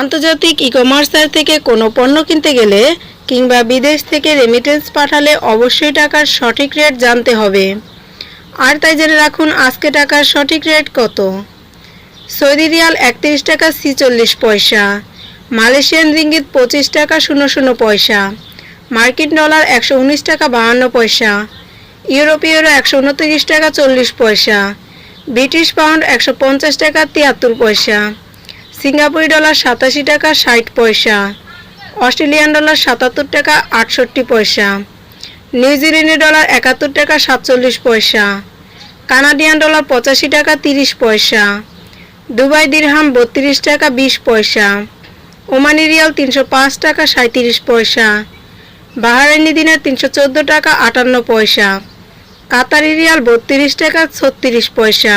আন্তর্জাতিক ই কমার্সার থেকে কোনো পণ্য কিনতে গেলে কিংবা বিদেশ থেকে রেমিটেন্স পাঠালে অবশ্যই টাকার সঠিক রেট জানতে হবে। আর তাই জেনে রাখুন আজকে টাকার সঠিক রেট কত। সৌদি রিয়াল একত্রিশ টাকা ছিচল্লিশ পয়সা, মালয়েশিয়ান রিঙ্গিত পঁচিশ টাকা শূন্য শূন্য পয়সা, মার্কিন ডলার একশো উনিশ টাকা বাহান্ন পয়সা ইউরোপীয়রা একশো উনত্রিশ টাকা চল্লিশ পয়সা, ব্রিটিশ পাউন্ড একশো পঞ্চাশ টাকা তিয়াত্তর পয়সা সিঙ্গাপুরি ডলার সাতাশি টাকা ষাট পয়সা, অস্ট্রেলিয়ান ডলার সাতাত্তর টাকা আটষট্টি পয়সা নিউজিল্যান্ডের ডলার একাত্তর টাকা সাতচল্লিশ পয়সা, কানাডিয়ান ডলার পঁচাশি টাকা তিরিশ পয়সা, দুবাই দিরহাম বত্রিশ টাকা বিশ পয়সা, ওমানি রিয়াল তিনশো পাঁচ টাকা সাঁত্রিশ পয়সা, বাহারাইনি দিনের তিনশো চোদ্দ টাকা আটান্ন পয়সা, কাতারি রিয়াল বত্রিশ টাকা ছত্রিশ পয়সা